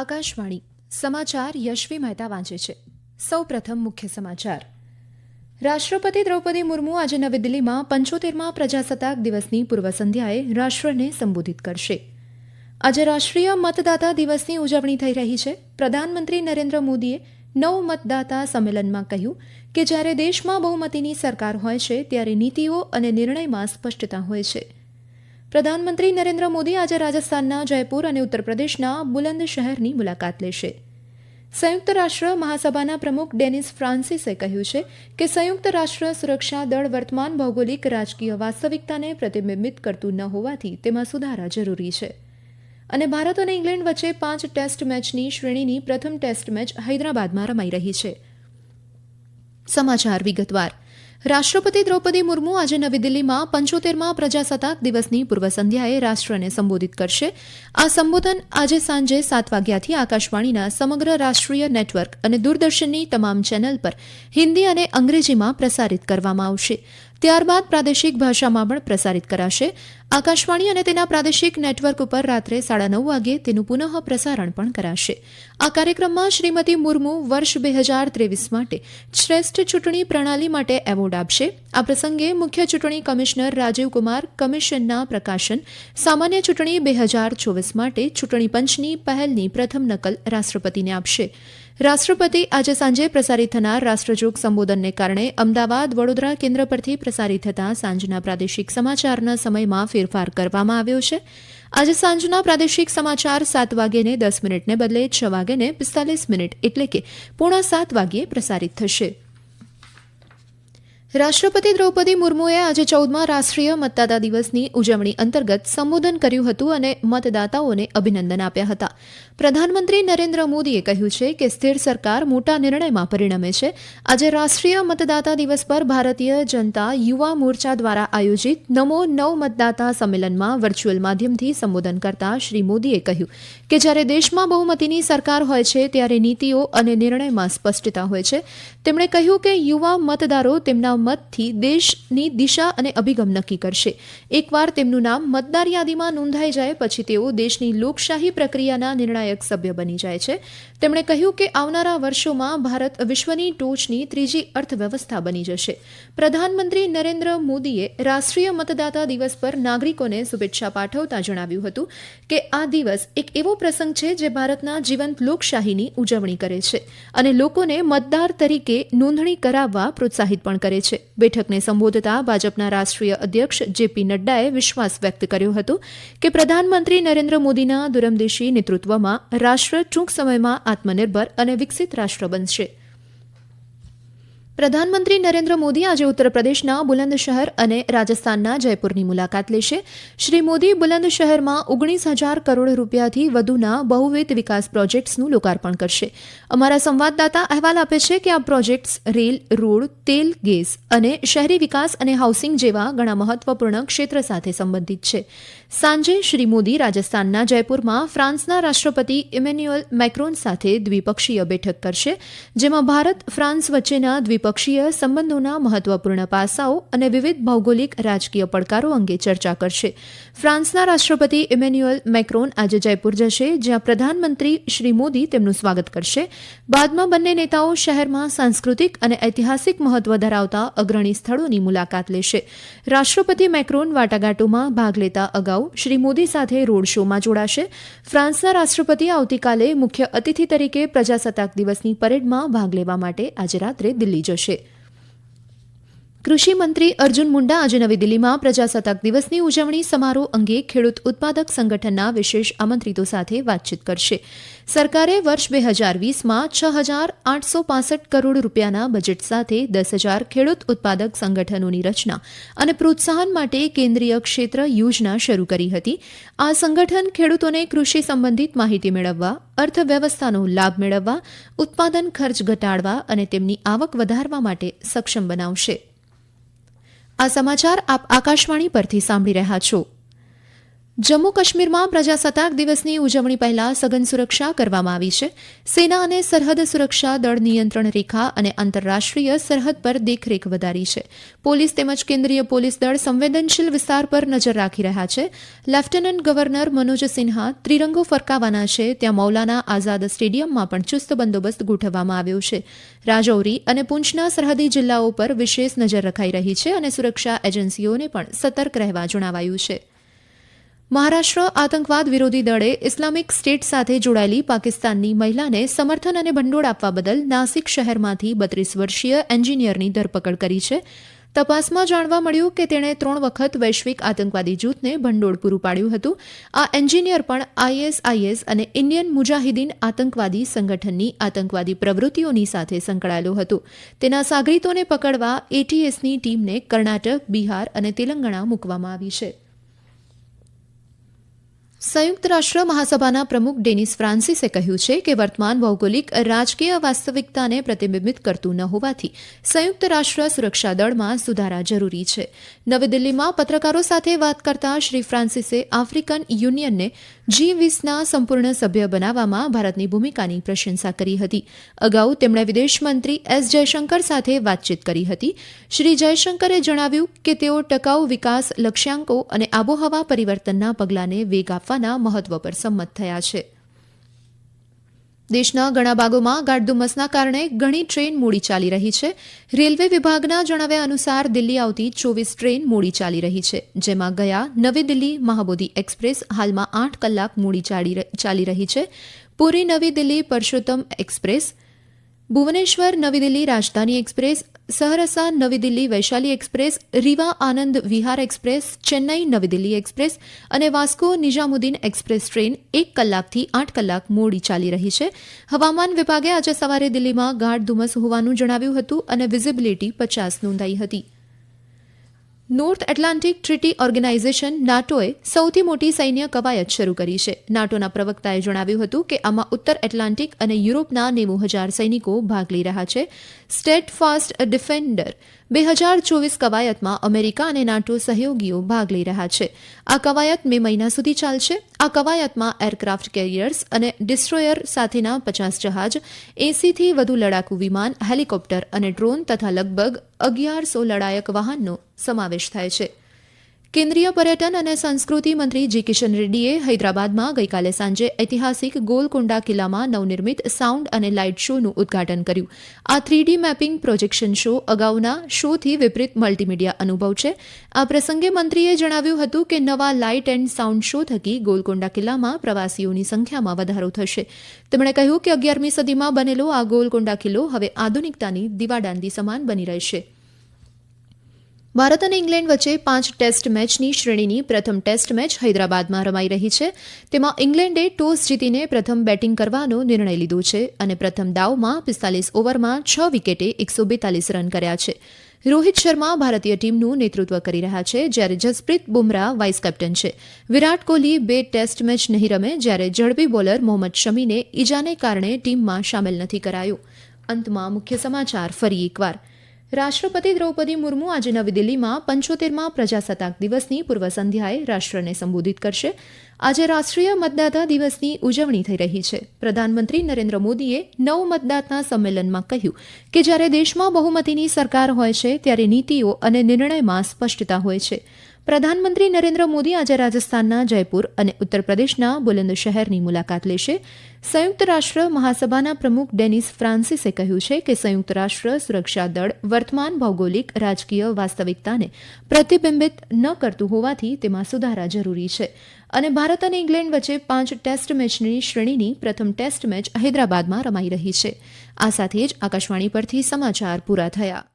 આકાશવાણી. સમાચાર યશવી મહેતા વાંચે છે. સૌ પ્રથમ મુખ્ય સમાચાર. રાષ્ટ્રપતિ દ્રૌપદી મુર્મુ આજે નવી દિલ્હીમાં પંચોતેરમાં પ્રજાસત્તાક દિવસની પૂર્વ સંધ્યાએ રાષ્ટ્રને સંબોધિત કરશે. આજે રાષ્ટ્રીય મતદાતા દિવસની ઉજવણી થઈ રહી છે. પ્રધાનમંત્રી નરેન્દ્ર મોદીએ નવ મતદાતા સંમેલનમાં કહ્યું કે જ્યારે દેશમાં બહુમતીની સરકાર હોય છે, ત્યારે નીતિઓ અને નિર્ણયમાં સ્પષ્ટતા હોય છે. પ્રધાનમંત્રી નરેન્દ્ર મોદી આજે રાજસ્થાનના જયપુર અને ઉત્તર પ્રદેશના બુલંદ શહેરની મુલાકાત લેશે. સંયુક્ત રાષ્ટ્ર મહાસભાના પ્રમુખ ડેનિસ ફ્રાન્સિસે કહ્યું છે કે સંયુક્ત રાષ્ટ્ર સુરક્ષા દળ વર્તમાન ભૌગોલિક રાજકીય વાસ્તવિકતાને પ્રતિબિંબિત કરતું ન હોવાથી તેમાં સુધારા જરૂરી છે. અને ભારત અને ઇંગ્લેન્ડ વચ્ચે પાંચ ટેસ્ટ મેચની શ્રેણીની પ્રથમ ટેસ્ટ મેચ હૈદરાબાદમાં રમાઈ રહી છે. સમાચાર વિગતવાર. રાષ્ટ્રપતિ દ્રૌપદી મુર્મુ આજે નવી દિલ્હીમાં પંચોતેરમાં પ્રજાસત્તાક દિવસની પૂર્વ સંધ્યાએ રાષ્ટ્રને સંબોધિત કરશે. આ સંબોધન આજે સાંજે સાત વાગ્યાથી આકાશવાણીના સમગ્ર રાષ્ટ્રીય નેટવર્ક અને દૂરદર્શનની તમામ ચેનલ પર હિન્દી અને અંગ્રેજીમાં પ્રસારિત કરવામાં આવશે. ત્યારબાદ પ્રાદેશિક ભાષામાં પણ પ્રસારિત કરાશે. આકાશવાણી અને તેના પ્રાદેશિક નેટવર્ક ઉપર રાત્રે સાડા નવ વાગે તેનું પુનઃ પ્રસારણ પણ કરાશે. આ કાર્યક્રમમાં શ્રીમતી મુર્મુ વર્ષ બે હજાર ત્રેવીસ માટે શ્રેષ્ઠ ચૂંટણી પ્રણાલી માટે એવોર્ડ આપશે. આ પ્રસંગે મુખ્ય ચૂંટણી કમિશનર રાજીવકુમાર કમિશનના પ્રકાશન, સામાન્ય ચૂંટણી બે હજાર ચોવીસ માટે ચૂંટણી પંચની પહેલની પ્રથમ નકલ રાષ્ટ્રપતિને આપશે. રાષ્ટ્રપતિ આજે સાંજે પ્રસારિત થનાર રાષ્ટ્રજોગ સંબોધનને કારણે અમદાવાદ વડોદરા કેન્દ્ર પરથી પ્રસારિત થતા સાંજના પ્રાદેશિક સમાચારના સમયમાં ફેરફાર કરવામાં આવ્યો છે. આજે સાંજના પ્રાદેશિક સમાચાર સાત વાગ્યેને દસ મિનિટને બદલે છ વાગ્યેને પિસ્તાલીસ મિનિટ એટલે કે પોણા સાત વાગ્યે પ્રસારિત થશે. રાષ્ટ્રપતિ દ્રૌપદી મુર્મુએ આજે ચૌદમા રાષ્ટ્રીય મતદાતા દિવસની ઉજવણી અંતર્ગત સંબોધન કર્યું હતું અને મતદાતાઓને અભિનંદન આપ્યા હતા. પ્રધાનમંત્રી નરેન્દ્ર મોદીએ કહ્યું છે કે સ્થિર સરકાર મોટા નિર્ણયમાં પરિણમે છે. આજે રાષ્ટ્રીય મતદાતા દિવસ પર ભારતીય જનતા યુવા મોરચા દ્વારા આયોજિત નમો નવ મતદાતા સંમેલનમાં વર્ચ્યુઅલ માધ્યમથી સંબોધન કરતા શ્રી મોદીએ કહ્યું કે જ્યારે દેશમાં બહુમતીની સરકાર હોય છે ત્યારે નીતિઓ અને નિર્ણયમાં સ્પષ્ટતા હોય છે. તેમણે કહ્યું કે યુવા મતદારો તેમના મતથી દેશની દિશા અને અભિગમ નક્કી કરશે. એકવાર તેમનું નામ મતદાર યાદીમાં નોંધાઈ જાય, પછી તેઓ દેશની લોકશાહી પ્રક્રિયાના નિર્ણાયક સભ્ય બની જાય છે. તેમણે કહ્યું કે આવનારા વર્ષોમાં ભારત વિશ્વની ટોચની ત્રીજી અર્થવ્યવસ્થા બની જશે. પ્રધાનમંત્રી નરેન્દ્ર મોદીએ રાષ્ટ્રીય મતદાતા દિવસ પર નાગરિકોને શુભેચ્છા પાઠવતા જણાવ્યું હતું કે આ દિવસ એક એવો પ્રસંગ છે જે ભારતના જીવંત લોકશાહીની ઉજવણી કરે છે અને લોકોને મતદાર તરીકે નોંધણી કરાવવા પ્રોત્સાહિત પણ કરે છે. બેઠકને સંબોધતા ભાજપના રાષ્ટ્રીય અધ્યક્ષ જેપી નડ્ડાએ વિશ્વાસ વ્યક્ત કર્યો હતો કે પ્રધાનમંત્રી નરેન્દ્ર મોદીના દુરમદેશી નેતૃત્વમાં રાષ્ટ્ર ટૂંક સમયમાં આત્મનિર્ભર અને વિકસિત રાષ્ટ્ર બનશે. પ્રધાનમંત્રી નરેન્દ્ર મોદી આજે ઉત્તર પ્રદેશના બુલંદ શહેર અને રાજસ્થાનના જયપુરની મુલાકાત લેશે. શ્રી મોદી બુલંદ શહેરમાં ઓગણીસ હજાર કરોડ રૂપિયાથી વધુના બહુવિધ વિકાસ પ્રોજેક્ટ્સનું લોકાર્પણ કરશે. અમારા સંવાદદાતા અહેવાલ આપે છે કે આ પ્રોજેક્ટ્સ રેલ, રોડ, તેલ, ગેસ અને શહેરી વિકાસ અને હાઉસિંગ જેવા ઘણા મહત્વપૂર્ણ ક્ષેત્ર સાથે સંબંધિત છે. સાંજે શ્રી મોદી રાજસ્થાનના જયપુરમાં ફ્રાન્સના રાષ્ટ્રપતિ ઇમેન્યુઅલ મેક્રોન સાથે દ્વિપક્ષીય બેઠક કરશે, જેમાં ભારત, ફ્રાન્સ વચ્ચેના દ્વિપક્ષીય સંબંધોના મહત્વપૂર્ણ પાસાઓ અને વિવિધ ભૌગોલિક રાજકીય પડકારો અંગે ચર્ચા કરશે. ફ્રાન્સના રાષ્ટ્રપતિ ઇમેન્યુઅલ મેક્રોન આજે જયપુર જશે, જ્યાં પ્રધાનમંત્રી શ્રી મોદી તેમનું સ્વાગત કરશે. બાદમાં બંને નેતાઓ શહેરમાં સાંસ્કૃતિક અને ઐતિહાસિક મહત્વ ધરાવતા અગ્રણી સ્થળોની મુલાકાત લેશે. રાષ્ટ્રપતિ મેક્રોન વાટાઘાટોમાં ભાગ લેતા અગાઉ શ્રી મોદી સાથે રોડ શોમાં જોડાશે. ફ્રાન્સના રાષ્ટ્રપતિ આવતીકાલે મુખ્ય અતિથિ તરીકે પ્રજાસત્તાક દિવસની પરેડમાં ભાગ લેવા માટે આજે રાત્રે દિલ્હી જશે કૃષિ મંત્રી અર્જુન મુંડા આજે નવી દિલ્હીમાં પ્રજાસત્તાક દિવસની ઉજવણી સમારોહ અંગે ખેડૂત ઉત્પાદક સંગઠનના વિશેષ આમંત્રિતો સાથે વાતચીત કરશે. સરકારે વર્ષ બે હજાર વીસમાં છ હજાર આઠસો પાસઠ કરોડ રૂપિયાના બજેટ સાથે દસ હજાર ખેડૂત ઉત્પાદક સંગઠનોની રચના અને પ્રોત્સાહન માટે કેન્દ્રીય ક્ષેત્ર યોજના શરૂ કરી હતી. આ સંગઠન ખેડૂતોને કૃષિ સંબંધિત માહિતી મેળવવા, અર્થવ્યવસ્થાનો લાભ મેળવવા, ઉત્પાદન ખર્ચ ઘટાડવા અને તેમની આવક વધારવા માટે સક્ષમ બનાવશે. આ સમાચાર આપ આકાશવાણી પરથી સાંભળી રહ્યા છો. જમ્મુ કાશ્મીરમાં પ્રજાસત્તાક દિવસની ઉજવણી પહેલા સઘન સુરક્ષા કરવામાં આવી છે. સેના અને સરહદ સુરક્ષા દળ નિયંત્રણ રેખા અને આંતરરાષ્ટ્રીય સરહદ પર દેખરેખ વધારી છે. પોલીસ તેમજ કેન્દ્રીય પોલીસ દળ સંવેદનશીલ વિસ્તાર પર નજર રાખી રહ્યા છે. લેફ્ટનન્ટ ગવર્નર મનોજ સિન્હા ત્રિરંગો ફરકાવાના છે. ત્યાં મૌલાના આઝાદ સ્ટેડિયમમાં પણ ચુસ્ત બંદોબસ્ત ગોઠવવામાં આવ્યો છે. રાજૌરી અને પૂંછના સરહદી જિલ્લાઓ પર વિશેષ નજર રખાઈ રહી છે અને સુરક્ષા એજન્સીઓને પણ સતર્ક રહેવા જણાવાયું છે. મહારાષ્ટ્ર આતંકવાદ વિરોધી દળે ઇસ્લામિક સ્ટેટ સાથે જોડાયેલી પાકિસ્તાનની મહિલાને સમર્થન અને ભંડોળ આપવા બદલ નાસિક શહેરમાંથી બત્રીસ વર્ષીય એન્જિનિયરની ધરપકડ કરી છે. તપાસમાં જાણવા મળ્યું કે તેણે ત્રણ વખત વૈશ્વિક આતંકવાદી જૂથને ભંડોળ પૂરું પાડ્યું હતું. આ એન્જિનિયર પણ આઈએસઆઈએસ અને ઇન્ડિયન મુજાહિદીન આતંકવાદી સંગઠનની આતંકવાદી પ્રવૃત્તિઓની સાથે સંકળાયેલો હતો. તેના સાગરીતોને પકડવા એટીએસની ટીમને કર્ણાટક, બિહાર અને તેલંગાણા મૂકવામાં આવી છે. સંયુક્ત રાષ્ટ્ર મહાસભાના પ્રમુખ ડેનિસ ફ્રાન્સિસે કહ્યું છે કે વર્તમાન ભૌગોલિક, રાજકીય, વાસ્તવિકતાને પ્રતિબિંબિત કરતું ન હોવાથી સંયુક્ત રાષ્ટ્ર સુરક્ષા દળમાં સુધારા જરૂરી છે. નવી દિલ્હીમાં પત્રકારો સાથે વાત કરતા શ્રી ફ્રાન્સિસે આફ્રિકન યુનિયનને જી વીસના સંપૂર્ણ સભ્ય બનાવવામાં ભારતની ભૂમિકાની પ્રશંસા કરી હતી. અગાઉ તેમણે વિદેશ મંત્રી એસ જયશંકર સાથે વાતચીત કરી હતી. શ્રી જયશંકરે જણાવ્યું કે તેઓ ટકાઉ વિકાસ, લક્ષ્યાંકો અને આબોહવા પરિવર્તનના પગલાંને વેગ આપવાના મહત્વ પર સંમત થયા છે. દેશના ઘણા ભાગોમાં ગાઢ ધુમ્મસના કારણે ઘણી ટ્રેન મોડી ચાલી રહી છે. રેલવે વિભાગના જણાવ્યા અનુસાર દિલ્હી આવતી ચોવીસ ટ્રેન મોડી ચાલી રહી છે. જેમાં ગયા નવી દિલ્હી મહાબોધિ એક્સપ્રેસ હાલમાં આઠ કલાક મોડી ચાલી રહી છે. પુરી નવી દિલ્હી પરસોત્તમ એક્સપ્રેસ, ભુવનેશ્વર નવી દિલ્હી રાજધાની એક્સપ્રેસ સહરસા નવી દિલ્હી વૈશાલી એક્સપ્રેસ રીવા આનંદ વિહાર એક્સપ્રેસ ચેન્નઈ નવી દિલ્હી એક્સપ્રેસ અને વાસ્કો નિઝામુદ્દીન એક્સપ્રેસ ટ્રેન એક કલાકથી આઠ કલાક મોડી ચાલી રહી છે. હવામાન વિભાગે આજે સવારે દિલ્હીમાં ગાઢ ધુમ્મસ હોવાનું જણાવ્યું હતું અને વિઝિબિલિટી પચાસ નોંધાઈ હતી. નોર્થ એટલાન્ટિક ટ્રીટી ઓર્ગેનાઇઝેશન નાટોએ સૌથી મોટી સૈન્ય કવાયત શરૂ કરી છે. નાટોના પ્રવક્તાએ જણાવ્યું હતું કે આમાં ઉત્તર એટલાન્ટિક અને યુરોપના નેવું હજાર સૈનિકો ભાગ લઈ રહ્યા છે. સ્ટેટ ફાસ્ટ ડિફેન્ડર બે હજાર ચોવીસ કવાયતમાં અમેરિકા અને નાટો સહયોગીઓ ભાગ લઈ રહ્યા છે. આ કવાયત મે મહિના સુધી ચાલશે. આ કવાયતમાં એરક્રાફ્ટ કેરિયર્સ અને ડિસ્ટ્રોયર સાથેના પચાસ જહાજ, એસીથી વધુ લડાકુ વિમાન, હેલિકોપ્ટર અને ડ્રોન તથા લગભગ અગિયારસો લડાયક વાહનનો સમાવેશ થાય છે. કેન્દ્રીય પર્યટન અને સંસ્કૃતિ મંત્રી જી કિશન રેડ્ડીએ હૈદરાબાદમાં ગઈકાલે સાંજે ઐતિહાસિક ગોલકોંડા કિલ્લામાં નવનિર્મિત સાઉન્ડ અને લાઇટ શોનું ઉદઘાટન કર્યું. આ થ્રીડી મેપિંગ પ્રોજેક્શન શો અગાઉના શોથી વિપરીત મલ્ટીમીડિયા અનુભવ છે. આ પ્રસંગે મંત્રીએ જણાવ્યું હતું કે નવા લાઇટ એન્ડ સાઉન્ડ શો થકી ગોલકોંડા કિલ્લામાં પ્રવાસીઓની સંખ્યામાં વધારો થશે. તેમણે કહ્યું કે અગિયારમી સદીમાં બનેલો આ ગોલકોંડા કિલ્લો હવે આધુનિકતાની દીવાદાંડી સમાન બની રહેશે. ભારત અને ઇંગ્લેન્ડ વચ્ચે પાંચ ટેસ્ટ મેચની શ્રેણીની પ્રથમ ટેસ્ટ મેચ હૈદરાબાદમાં રમાઈ રહી છે. તેમાં ઇંગ્લેન્ડે ટોસ જીતીને પ્રથમ બેટિંગ કરવાનો નિર્ણય લીધો છે અને પ્રથમ દાવમાં પિસ્તાલીસ ઓવરમાં છ વિકેટે એકસો બેતાલીસ રન કર્યા છે. રોહિત શર્મા ભારતીય ટીમનું નેતૃત્વ કરી રહ્યા છે જ્યારે જસપ્રીત બુમરાહ વાઇસ કેપ્ટન છે. વિરાટ કોહલી બે ટેસ્ટ મેચ નહીં રમે જ્યારે ઝડપી બોલર મોહમ્મદ શમીને ઈજાને કારણે ટીમમાં સામેલ નથી કરાયો. અંતમાં મુખ્ય સમાચાર ફરી એકવાર. રાષ્ટ્રપતિ દ્રૌપદી મુર્મુ આજે નવી દિલ્હીમાં પંચોતેરમાં પ્રજાસત્તાક દિવસની પૂર્વ સંધ્યાએ રાષ્ટ્રને સંબોધિત કરશે. આજે રાષ્ટ્રીય મતદાતા દિવસની ઉજવણી થઈ રહી છે. પ્રધાનમંત્રી નરેન્દ્ર મોદીએ નવ મતદાતા સંમેલનમાં કહ્યું કે જ્યારે દેશમાં બહુમતીની સરકાર હોય છે, ત્યારે નીતિઓ અને નિર્ણયમાં સ્પષ્ટતા હોય છે. પ્રધાનમંત્રી નરેન્દ્ર મોદી આજે રાજસ્થાનના જયપુર અને ઉત્તર પ્રદેશના બુલંદ શહેરની મુલાકાત લેશે. સંયુક્ત રાષ્ટ્ર મહાસભાના પ્રમુખ ડેનિસ ફ્રાન્સિસે કહ્યું છે કે સંયુક્ત રાષ્ટ્ર સુરક્ષા દળ વર્તમાન ભૌગોલિક, રાજકીય વાસ્તવિકતાને પ્રતિબિંબિત ન કરતું હોવાથી તેમાં સુધારા જરૂરી છે. અને ભારત અને ઇંગ્લેન્ડ વચ્ચે પાંચ ટેસ્ટ મેચની શ્રેણીની પ્રથમ ટેસ્ટ મેચ હૈદરાબાદમાં રમાઈ રહી છે. આ સાથે જ આકાશવાણી પરથી સમાચાર પૂરા થયા.